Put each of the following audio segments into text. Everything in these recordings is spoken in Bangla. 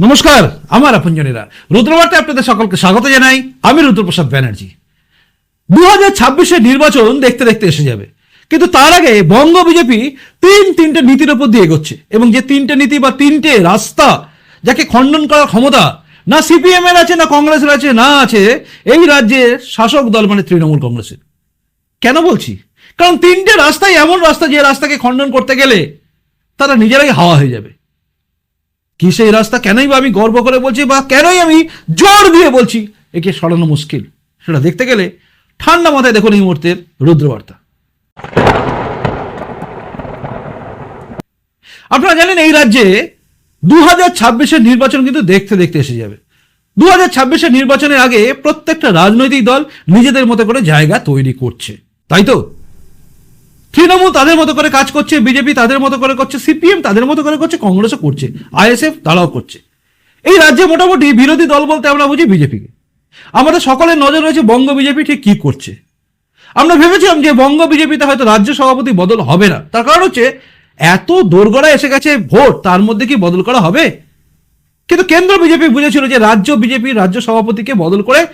নমস্কার, আমার আপনজনেরা। রুদ্রবার্তায় আপনাদের সকলকে স্বাগত জানাই। আমি রুদ্রপ্রসাদ ব্যানার্জি। দু হাজার ছাব্বিশের নির্বাচন দেখতে দেখতে এসে যাবে। কিন্তু তার আগে বঙ্গ বিজেপি তিন তিনটে নীতির ওপর দিয়ে এগোচ্ছে এবং যে তিনটে নীতি বা তিনটে রাস্তা যাকে খণ্ডন করার ক্ষমতা না সিপিএম এর আছে, না কংগ্রেসের আছে, না আছে, এই রাজ্যের শাসক দল মানে তৃণমূল কংগ্রেসের। কেন বলছি? কারণ তিনটে রাস্তাই এমন রাস্তা যে রাস্তাকে খণ্ডন করতে গেলে তারা নিজেরাই হাওয়া হয়ে যাবে। কি সেই রাস্তা? কেনই বা আমি গর্ব করে বলছি বা কেনই আমি জোর দিয়ে বলছি? একে সরানো মুশকিল। সেটা দেখতে গেলে ঠান্ডা মাথায় দেখুন এই মুহূর্তের রুদ্রবার্তা। আপনারা জানেন এই রাজ্যে দু হাজার ছাব্বিশের নির্বাচন কিন্তু দেখতে দেখতে এসে যাবে। দু হাজার ছাব্বিশের নির্বাচনের আগে প্রত্যেকটা রাজনৈতিক দল নিজেদের মতো করে জায়গা তৈরি করছে। তাই তো? তৃণমূল তাদের মতো করে কাজ করছে, বিজেপি তাদের মতো করে করছে, সিপিএম তাদের মতো করে করছে, কংগ্রেসও করছে, আইএসএফ তারাও করছে। এই রাজ্যে মোটামুটি বিরোধী দল বলতে আমরা বুঝি বিজেপিকে। আমাদের সকলের নজর রয়েছে বঙ্গ বিজেপি ঠিক কি করছে। আমরা ভেবেছিলাম যে বঙ্গ বিজেপিতে হয়তো রাজ্য সভাপতি বদল হবে না। তার কারণ হচ্ছে এত দোরগড়া এসে গেছে ভোট, তার মধ্যে কি বদল করা হবে? কিন্তু কেন্দ্র বিজেপি বুঝেছিল যে রাজ্য বিজেপি রাজ্য সভাপতিকে বদল করে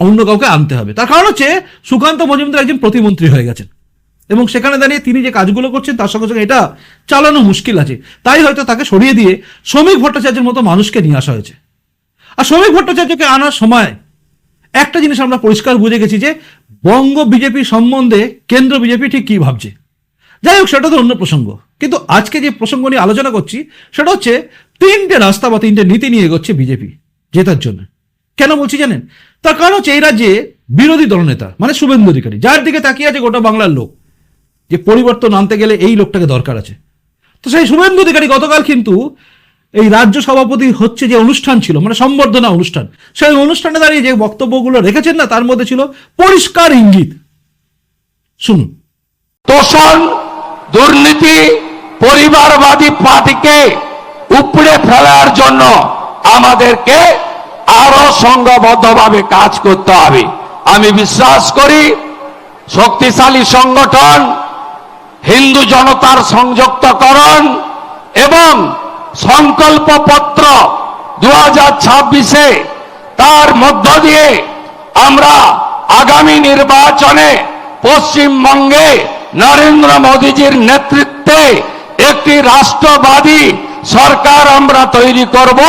অন্য কাউকে আনতে হবে। তার কারণ হচ্ছে সুকান্ত মজুমদার একজন প্রতিমন্ত্রী হয়ে গেছেন। এবং সেখানে দাঁড়িয়ে তিনি যে কাজগুলো করছেন, তার সঙ্গে সঙ্গে এটা চালানো মুশকিল আছে। তাই হয়তো তাকে সরিয়ে দিয়ে শ্রমিক ভট্টাচার্যের মতো মানুষকে নিয়ে আসা হয়েছে। আর শ্রমিক ভট্টাচার্যকে আনার সময় একটা জিনিস আমরা পরিষ্কার বুঝে গেছি যে, বঙ্গ বিজেপি সম্বন্ধে কেন্দ্র বিজেপি ঠিক কি ভাবছে? যাই হোক, সেটা তো অন্য প্রসঙ্গ। কিন্তু আজকে যে প্রসঙ্গ নিয়ে আলোচনা করছি, সেটা হচ্ছে তিনটে রাস্তা বা তিনটে নীতি নিয়ে এগোচ্ছে বিজেপি জেতার জন্য। কেন বলছি জানেন? তার কারণ হচ্ছে এই রাজ্যে বিরোধী দলনেতা মানে শুভেন্দু অধিকারী, যার দিকে তাকিয়ে আছে গোটা বাংলার লোক। যে পরিবর্তন আনতে গেলে এই লোকটাকে দরকার আছে। তো সেই শুভেন্দু অধিকারী গতকাল কিন্তু এই রাজ্য সভাপতি হচ্ছে যে অনুষ্ঠান ছিল মানে সম্বর্ধনা অনুষ্ঠান। সেই অনুষ্ঠানে দাঁড়িয়ে যে বক্তব্যগুলো রেখেছেন না, তার মধ্যে ছিল পরিষ্কার ইঙ্গিত। শুনুন। তোষণ, দুর্নীতি, পরিবারবাদী পার্টিকে উপড়ে ফেলার জন্য আমাদেরকে আরও সংঘবদ্ধভাবে কাজ করতে হবে। আমি বিশ্বাস করি, শক্তিশালী সংগঠন হিন্দু জনতার সংযুক্তকরণ এবং সংকল্পপত্র দু হাজার ছাব্বিশে তার মধ্য দিয়ে আমরা আগামী নির্বাচনে পশ্চিমবঙ্গে নরেন্দ্র মোদীজির নেতৃত্বে একটি রাষ্ট্রবাদী সরকার আমরা তৈরি করব।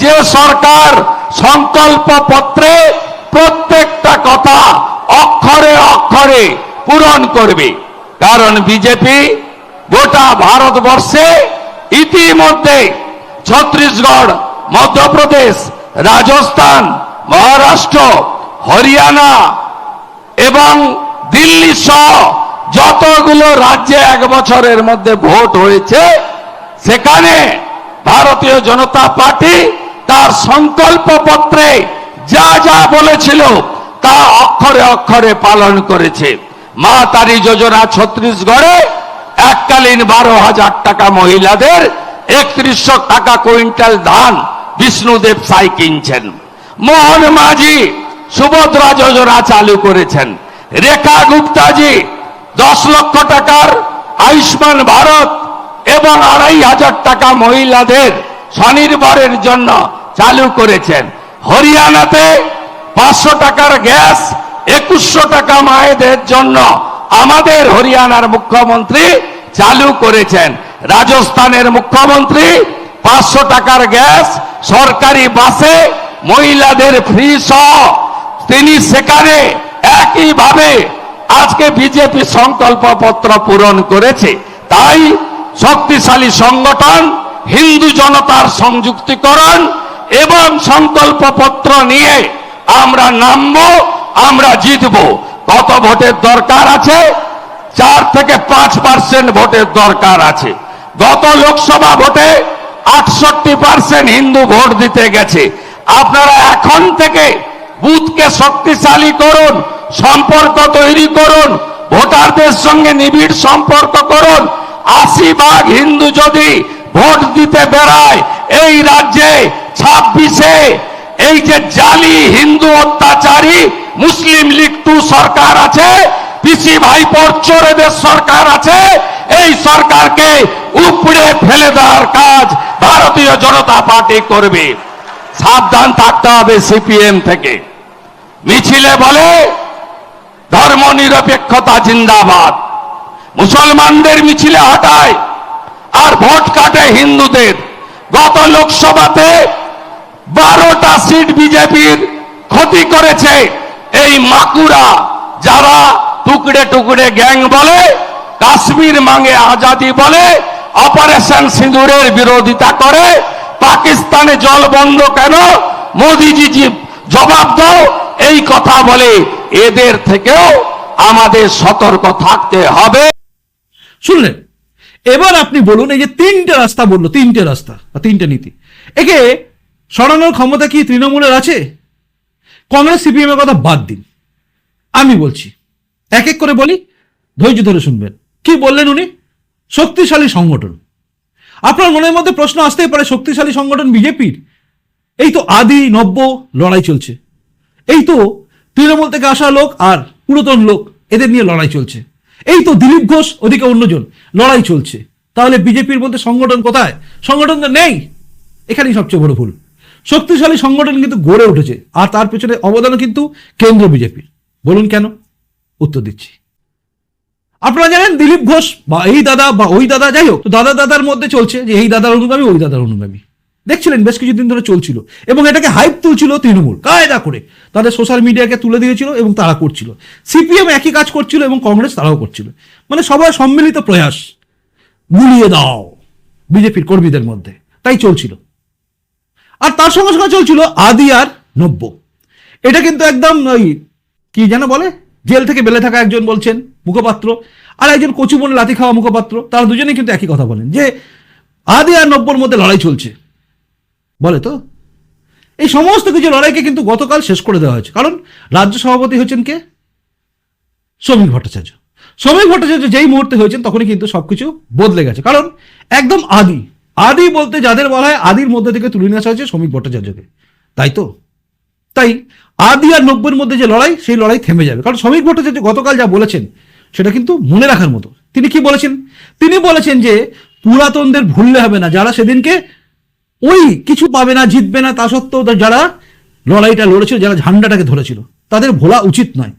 যে সরকার সংকল্পপত্রে প্রত্যেকটা কথা অক্ষরে অক্ষরে পূরণ করবে। কারণ বিজেপি গোটা ভারতবর্ষে ইতিমধ্যে ছত্তিশগড়, মধ্যপ্রদেশ, রাজস্থান, মহারাষ্ট্র, হরিয়ানা এবং দিল্লি সহ যতগুলো রাজ্যে এক বছরের মধ্যে ভোট হয়েছে, সেখানে ভারতীয় জনতা পার্টি তার সংকল্প পত্রে যা যা বলেছিল তা অক্ষরে অক্ষরে পালন করেছে। মা তারি যোজনা ছত্তিশগড়ে এককালীন বারো হাজার টাকা মহিলাদের একত্রিশশো টাকা কুইন্টাল ধান বিষ্ণুদেব সাই কিনছেন। মোহন মাঝি সুভদ্রা যোজনা চালু করেছেন। রেখা গুপ্তাজি দশ লক্ষ টাকার আয়ুষ্মান ভারত এবং আড়াই হাজার টাকা মহিলাদের স্বনির্ভরের জন্য চালু করেছেন। হরিয়ানাতে পাঁচশো টাকার গ্যাস একুশশো টাকা মায়েদের জন্য আমাদের হরিয়ানার মুখ্যমন্ত্রী চালু করেছেন। রাজস্থানের মুখ্যমন্ত্রী পাঁচশো টাকার গ্যাস, সরকারি বাসে মহিলাদের ফ্রি সহ তিনি সেখানে একইভাবে আজকে বিজেপি সংকল্পপত্র পূরণ করেছে। তাই শক্তিশালী সংগঠন, হিন্দু জনতার সংযুক্তিকরণ এবং সংকল্পপত্র নিয়ে আমরা নামব। আমরা জিতব। কত ভোটের দরকার আছে? চার থেকে পাঁচ পার্সেন্ট ভোটের দরকার আছে। গত লোকসভা ভোটে আটষট্টি পার্সেন্ট হিন্দু ভোট দিতে গেছে। আপনারা এখন থেকে বুথকে শক্তিশালী করুন, সম্পর্ক তৈরি করুন, ভোটারদের সঙ্গে নিবিড় সম্পর্ক করুন। আশি ভাগ হিন্দু যদি ভোট দিতে বেড়ায়, এই রাজ্যে ছাব্বিশে এই যে জালি হিন্দু অত্যাচারী মুসলিম লীগ টু সরকার আছে, পিসি ভাইপোর চোরেদের সরকার আছে, এই সরকারকে উপড়ে ফেলে দেওয়ার কাজ ভারতীয় জনতা পার্টি করবে। সাবধান থাকতে হবে সিপিএম থেকে। মিছিলে বলে, ধর্ম নিরপেক্ষতা জিন্দাবাদ। মুসলমানদের মিছিলে হটায়, আর ভোট কাটে হিন্দুদের। গত লোকসভাতে বারোটা সিট বিজেপির ক্ষতি করেছে। এই মাকুরা যারা টুকরে টুকরে গ্যাং বলে, কাশ্মীর মাঙ্গে আজাদি বলে, অপারেশন সিঁদুরের বিরোধিতা করে, পাকিস্তানে জল বন্ধ কেন? মোদিজি জবাব দাও, এই কথা বলে এদের থেকেও আমাদের সতর্ক থাকতে হবে। শুনলেন? এবার আপনি বলুন, এই যে তিনটে রাস্তা বলল, তিনটে রাস্তা তিনটে নীতি। একে সরানোর ক্ষমতা কি তৃণমূলের আছে? কংগ্রেস সিপিএম এর কথা বাদ দিন। আমি বলছি, এক এক করে বলি, ধৈর্য ধরে শুনবেন। কি বললেন উনি? শক্তিশালী সংগঠন। আপনার মনের মধ্যে প্রশ্ন আসতেই পারে, শক্তিশালী সংগঠন বিজেপির? এই তো আদি নব্য লড়াই চলছে। এই তো তৃণমূল থেকে আসা লোক আর পুরাতন লোক, এদের নিয়ে লড়াই চলছে। এই তো দিলীপ ঘোষ ওদিকে অন্যজন, লড়াই চলছে। তাহলে বিজেপির মধ্যে সংগঠন কোথায়? সংগঠন তো নেই। এখানেই সবচেয়ে বড় ভুল। শক্তিশালী সংগঠন কিন্তু গড়ে উঠেছে। আর তার পেছনে অবদানও কিন্তু কেন্দ্র বিজেপির। বলুন কেন? উত্তর দিচ্ছি। আপনারা জানেন দিলীপ ঘোষ বা এই দাদা বা ওই দাদা, যাই হোক দাদা দাদার মধ্যে চলছে যে এই দাদার অনুগামী, ওই দাদার অনুগামী। দেখছিলেন, বেশ কিছুদিন ধরে চলছিল। এবং এটাকে হাইপ তুলছিল তৃণমূল, কায়দা করে। তাদের সোশ্যাল মিডিয়াকে তুলে দিয়েছিল এবং তারা করছিল। সিপিএম একই কাজ করছিল এবং কংগ্রেস তারাও করছিল। মানে সবার সম্মিলিত প্রয়াস। গুলিয়ে দাও। বিজেপির কর্মীদের মধ্যে। তাই চলছিল। আর তার সঙ্গে সঙ্গে চলছিল আদি আর নব্য। এটা কিন্তু একদম ওই কি যেন বলে? জেল থেকে বেলে থাকা একজন বলছেন, মুখপাত্র। আর একজন কচুবনে লাথি খাওয়া মুখপাত্র। তারা দুজনেই কিন্তু একই কথা বলেন যে আদি আর নব্বর মধ্যে লড়াই চলছে। বলে তো? এই সমস্ত কিছু লড়াইকে কিন্তু গতকাল শেষ করে দেওয়া হয়েছে। কারণ রাজ্য সভাপতি হচ্ছেন কে? শ্রমিক ভট্টাচার্য। শ্রমিক ভট্টাচার্য যেই মুহূর্তে হয়েছেন, তখনই কিন্তু সবকিছু বদলে গেছে। কারণ একদম আদি আদি বলতে যাদের বলা হয়, আদির মধ্যে থেকে তুলে নিয়ে আসা হয়েছে শ্রমিক ভট্টাচার্যকে। তাই তো? তাই আদি আর নব্বইয়ের মধ্যে যে লড়াই, সেই লড়াই থেমে যাবে। কারণ শ্রমিক ভট্টাচার্য গতকাল যা বলেছেন, সেটা কিন্তু মনে রাখার মতো। তিনি কি বলেছেন? তিনি বলেছেন যে, পুরাতনদের ভুললে হবে না। যারা সেদিনকে ওই কিছু পাবে না, জিতবে না, তা সত্ত্বেও যারা লড়াইটা লড়েছিল, যারা ঝান্ডাটাকে ধরেছিল, তাদের ভোলা উচিত নয়।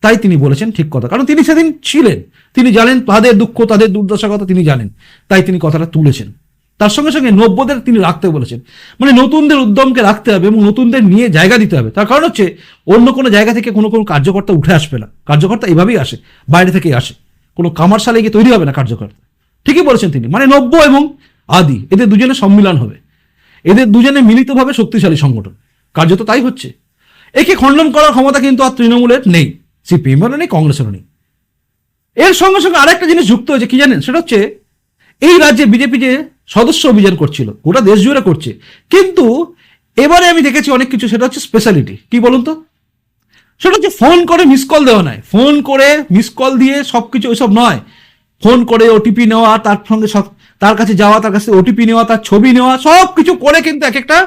তাই তিনি বলেছেন ঠিক কথা। কারণ তিনি সেদিন ছিলেন। তিনি জানেন, তাদের দুঃখ, তাদের দুর্দশার কথা তিনি জানেন। তাই তিনি কথাটা তুলেছেন। তার সঙ্গে সঙ্গে নব্যদের তিনি রাখতে বলেছেন। মানে নতুনদের উদ্যমকে রাখতে হবে এবং নতুনদের নিয়ে জায়গা দিতে হবে। তার কারণ হচ্ছে, অন্য কোনো জায়গা থেকে কোনো কোনো কার্যকর্তা উঠে আসবে না। কার্যকর্তা এভাবেই আসে, বাইরে থেকেই আসে। কোনো কামারশালে গিয়ে তৈরি হবে না কার্যকর্তা। ঠিকই বলেছেন তিনি। মানে নব্য এবং আদি, এদের দুজনে সম্মিলন হবে। এদের দুজনে মিলিতভাবে শক্তিশালী সংগঠন। কার্যত তাই হচ্ছে। একে খণ্ডন করার ক্ষমতা কিন্তু আর তৃণমূলের নেই। সিপিএমেরও নেই, কংগ্রেসেরও নেই। এর সঙ্গে সঙ্গে আরেকটা জিনিস যুক্ত হয়েছে, কি জানেন? সেটা হচ্ছে, এই রাজ্যে বিজেপি যে সদস্য অভিযান করছিল, গোটা দেশ জুড়ে করছে। কিন্তু এবারে আমি দেখেছি অনেক কিছু, সেটা হচ্ছে স্পেশালিটি কি বলুন তো? সেটা হচ্ছে ফোন করে মিস কল দেওয়া নয়। ফোন করে মিস কল দিয়ে সব কিছু ওইসব নয়। ফোন করে ওটিপি নেওয়া, তার সঙ্গে সব, তার কাছে যাওয়া, তার কাছে ওটিপি নেওয়া, তার ছবি নেওয়া সব কিছু করে কিন্তু এক একটা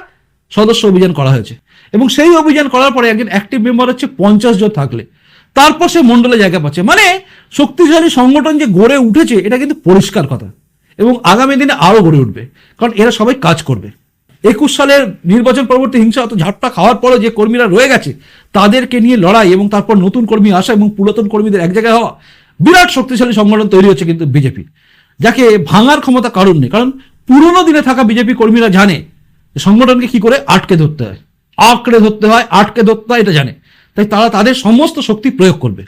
সদস্য অভিযান করা হয়েছে। এবং সেই অভিযান করার পরে একজন অ্যাক্টিভ মেম্বার হচ্ছে পঞ্চাশ জন থাকলে। তারপর সে মণ্ডলে জায়গা পাচ্ছে। মানে শক্তিশালী সংগঠন যে গড়ে উঠেছে, এটা কিন্তু পরিষ্কার কথা। এবং আগামী দিনে আরও গড়ে উঠবে। কারণ এরা সবাই কাজ করবে। একুশ সালের নির্বাচন পরবর্তী হিংসা অত ঝাপটা খাওয়ার পরে যে কর্মীরা রয়ে গেছে, তাদেরকে নিয়ে লড়াই এবং তারপর নতুন কর্মী আসা এবং পুরাতন কর্মীদের এক জায়গায় হওয়া বিরাট শক্তিশালী সংগঠন তৈরি হচ্ছে কিন্তু বিজেপি, যাকে ভাঙার ক্ষমতা কারণ নেই। কারণ পুরনো দিনে থাকা বিজেপি কর্মীরা জানে সংগঠনকে কি করে আটকে ধরতে হয়। আঁকড়ে ধরতে হয়, আটকে ধরতে হয়, এটা জানে। তাই তারা তাদের সমস্ত শক্তি প্রয়োগ করবে।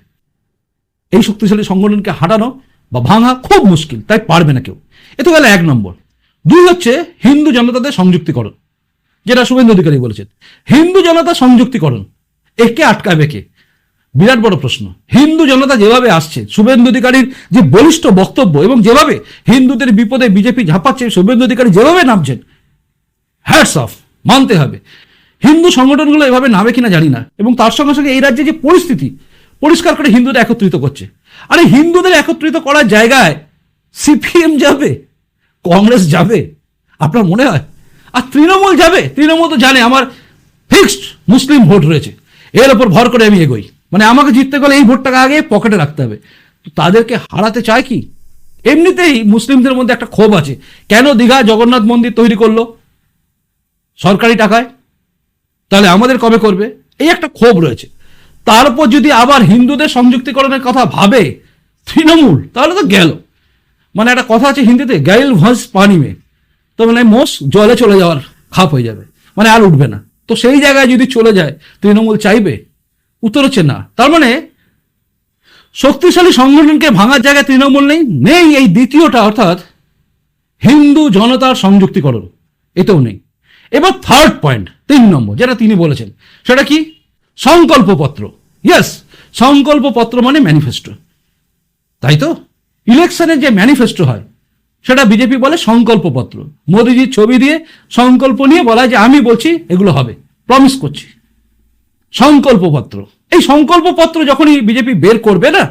এই শক্তিশালী সংগঠনকে হাঁটানো বা ভাঙা খুব মুশকিল, তাই পারবে না কেউ। এ তো গেল এক নম্বর। দুই হচ্ছে হিন্দু জনতাদের সংযুক্তিকরণ, যেটা শুভেন্দু অধিকারী বলেছেন। হিন্দু জনতা সংযুক্তিকরণ, একে আটকাবে কে? বিরাট বড় প্রশ্ন। হিন্দু জনতা যেভাবে আসছে, শুভেন্দু অধিকারীর যে বলিষ্ঠ বক্তব্য এবং যেভাবে হিন্দুদের বিপদে বিজেপি ঝাঁপাচ্ছে, শুভেন্দু অধিকারী যেভাবে নামছেন হ্যাটস অফ মানতে হবে। হিন্দু সংগঠনগুলো এভাবে নামে কিনা জানি না, এবং তার সঙ্গে সঙ্গে এই রাজ্যে যে পরিস্থিতি, পরিষ্কার করে হিন্দুরা একত্রিত করছে। আরে হিন্দুদের একত্রিত করার জায়গায় সিপিএম যাবে, কংগ্রেস যাবে, আপনার মনে হয়? আর তৃণমূল যাবে, তৃণমূল তো জানে আমার ফিক্সড মুসলিম ভোট রয়েছে, এর ওপর ভর করে আমি এগোই। মানে আমাকে জিততে গেলে এই ভোটটাকে আগে পকেটে রাখতে হবে। তো তাদেরকে হারাতে চায় কি? এমনিতেই মুসলিমদের মধ্যে একটা ক্ষোভ আছে, কেন দীঘা জগন্নাথ মন্দির তৈরি করল? সরকারি টাকায়? তাহলে আমাদের কবে করবে? এই একটা ক্ষোভ রয়েছে। তারপর যদি আবার হিন্দুদের সংযুক্তিকরণের কথা ভাবে তৃণমূল, তাহলে তো গেল। মানে একটা কথা আছে হিন্দিতে, গাইল ভাস পানি মে। তো মানে মোষ জলে চলে যাওয়ার খাপ হয়ে যাবে। মানে আর উঠবে না। তো সেই জায়গায় যদি চলে যায়, তৃণমূল চাইবে উত্তর হচ্ছে না। তার মানে শক্তিশালী সংগঠনকে ভাঙার জায়গায় তৃণমূল নেই নেই এই দ্বিতীয়টা, অর্থাৎ হিন্দু জনতার সংযুক্তিকরণ। এতেও নেই। এবার থার্ড পয়েন্ট তিন নম্বর, যেটা তিনি বলেছেন, সেটা কি? সংকল্পপত্র। ইয়েস সংকল্পপত্র মানে ম্যানিফেস্টো তাই তো? ইলেকশনের যে ম্যানিফেস্টো হয়, সেটা বিজেপি বলে সংকল্পপত্র মোদিজির ছবি দিয়ে সংকল্প নিয়ে বলা যে আমি বলছি, এগুলো হবে। প্রমিস করছি। সংকল্পপত্র এই সংকল্পপত্র যখনই বিজেপি বের করবে না,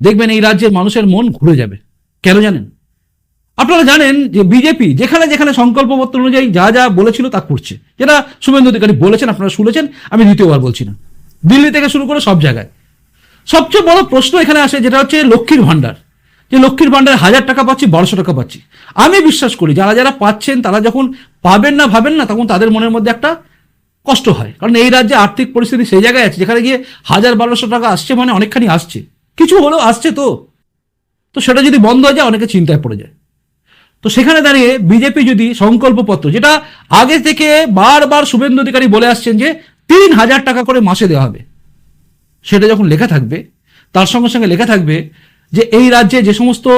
দেখবেন এই রাজ্যের মানুষের মন ঘুরে যাবে। কেন জানেন? আপনারা জানেন যে বিজেপি যেখানে যেখানে সংকল্পপত্র অনুযায়ী যা যা বলেছিল তা করছে। যেটা শুভেন্দু অধিকারী বলেছেন, আপনারা শুনেছেন, আমি দ্বিতীয়বার বলছি না। দিল্লি থেকে শুরু করে সব জায়গায়। সবচেয়ে বড় প্রশ্ন এখানে আসে, যেটা হচ্ছে লক্ষ্মীর ভাণ্ডার। যে লক্ষ্মীর ভাণ্ডার হাজার টাকা পাচ্ছি, বারোশো টাকা পাচ্ছি। আমি বিশ্বাস করি, যারা যারা পাচ্ছেন, তারা যখন পাবেন না ভাবেন না, তখন তাদের মনের মধ্যে একটা কষ্ট হয়। কারণ এই রাজ্যে আর্থিক পরিস্থিতি সেই জায়গায় আছে, যেখানে গিয়ে হাজার বারোশো টাকা আসছে মানে অনেকখানি আসছে। কিছু হলেও আসছে তো। তো সেটা যদি বন্ধ হয়ে যায়, অনেকে চিন্তায় পড়ে যায়। তো সেখানে দাঁড়িয়ে বিজেপি যদি সংকল্পপত্র, যেটা আগে থেকে বারবার শুভেন্দু অধিকারী বলে আসছেন যে তিন হাজার টাকা করে মাসে দেওয়া হবে। সেটা যখন লেখা থাকবে, তার সঙ্গে সঙ্গে লেখা থাকবে যে এই রাজ্যে যে সমস্ত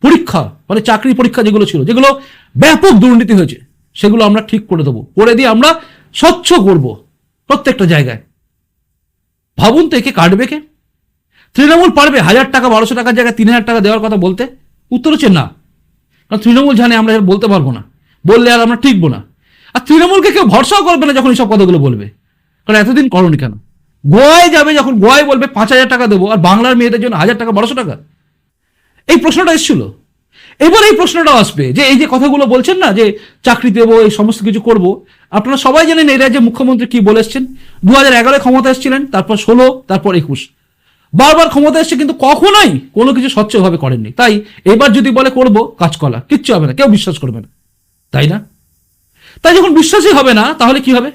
পরীক্ষা মানে চাকরি পরীক্ষা যেগুলো ছিল, যেগুলো ব্যাপক দুর্নীতি হয়েছে, সেগুলো আমরা ঠিক করে দেবো। করে দিয়ে আমরা স্বচ্ছ করব প্রত্যেকটা জায়গায়। ভাবুন তো একে কাটবে কে? তৃণমূল পারবে হাজার টাকা, বারোশো টাকার জায়গায় তিন হাজার টাকা দেওয়ার কথা বলতে? উত্তর হচ্ছে না। কারণ তৃণমূল জানে আমরা বলতে পারব না। বললে আর আমরা ঠিকবো না। আর তৃণমূলকে কেউ ভরসাও করবে না যখন এইসব কথাগুলো বলবে। কারণ এতদিন করনি কেন? গোয়ায় যাবে যখন, গোয়ায় বলবে পাঁচ হাজার টাকা দেবো, আর বাংলার মেয়েদের জন্য হাজার টাকা, বারোশো টাকা। এই প্রশ্নটা এসেছিল। এবার এই প্রশ্নটা আসবে যে এই যে কথাগুলো বলছেন না, যে চাকরি দেবো, এই সমস্ত কিছু করব, আপনারা সবাই জানেন এই রাজ্যে মুখ্যমন্ত্রী কি বলে দু হাজার এগারোয় ক্ষমতা এসেছিলেন, তারপর ষোলো, তারপর একুশ। বারবার ক্ষমতা এসছে, কিন্তু কখনোই কোনো কিছু স্বচ্ছভাবে করেননি। তাই এবার যদি বলে করব কাজকলা কিচ্ছু হবে না, কেউ বিশ্বাস করবে না। তাই না? তাই যখন বিশ্বাসই হবে না, তাহলে কি হবে?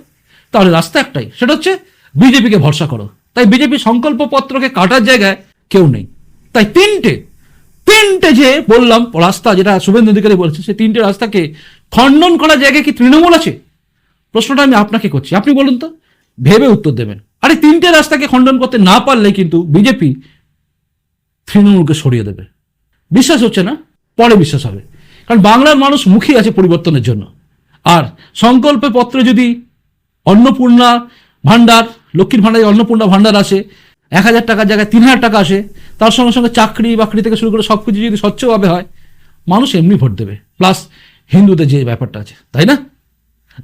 তাহলে রাস্তা একটাই, সেটা হচ্ছে বিজেপিকে ভরসা করো। তাই বিজেপি সংকল্পপত্রকে কাটার জায়গায় কেউ নেই। তাই তিনটে তিনটে যে বললাম, রাস্তা যেটা শুভেন্দু অধিকারী বলেছে, সেই তিনটে রাস্তাকে খণ্ডন করার জায়গায় কি তৃণমূল আছে? প্রশ্নটা আমি আপনাকে করছি। আপনি বলুন তো, ভেবে উত্তর দেবেন। আরে তিনটে রাস্তাকে খণ্ডন করতে না পারলে কিন্তু বিজেপি তৃণমূলকে সরিয়ে দেবে। বিশ্বাস হচ্ছে না? পরে বিশ্বাস হবে। কারণ বাংলার মানুষ মুখী আছে পরিবর্তনের জন্য। আর সংকল্পে পত্রে যদি অন্নপূর্ণা ভাণ্ডার, লক্ষ্মীর ভাণ্ডারে অন্নপূর্ণা ভাণ্ডার আসে, এক হাজার টাকার জায়গায় তিন হাজার টাকা আসে, তার সঙ্গে সঙ্গে চাকরি বাকরি থেকে শুরু করে সব কিছু যদি স্বচ্ছভাবে হয়, মানুষ এমনি ভোট দেবে। প্লাস হিন্দুদের যে ব্যাপারটা আছে, তাই না?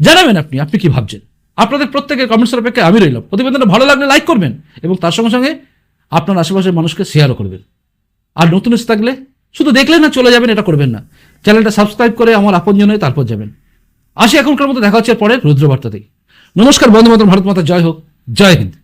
জানাবেন আপনি আপনি কি ভাবছেন? আপনাদের প্রত্যেকের কমেন্টসের অপেক্ষায় আমি রইলাম। প্রতিবেদনটা ভালো লাগলে লাইক করবেন এবং তার সঙ্গে সঙ্গে আপনার আশেপাশের মানুষকে শেয়ারও করবেন। আর নতুন এসে থাকলে শুধু দেখলেন না, চলে যাবেন, এটা করবেন না। চ্যানেলটা সাবস্ক্রাইব করে আমার আপনজন হয়ে তারপর যাবেন। আসি এখনকার মতো, দেখা হচ্ছে পরে রুদ্রবার্তাতেই। নমস্কার বন্ধু মাতরম ভারত মাতা জয় হোক। জয় হিন্দ।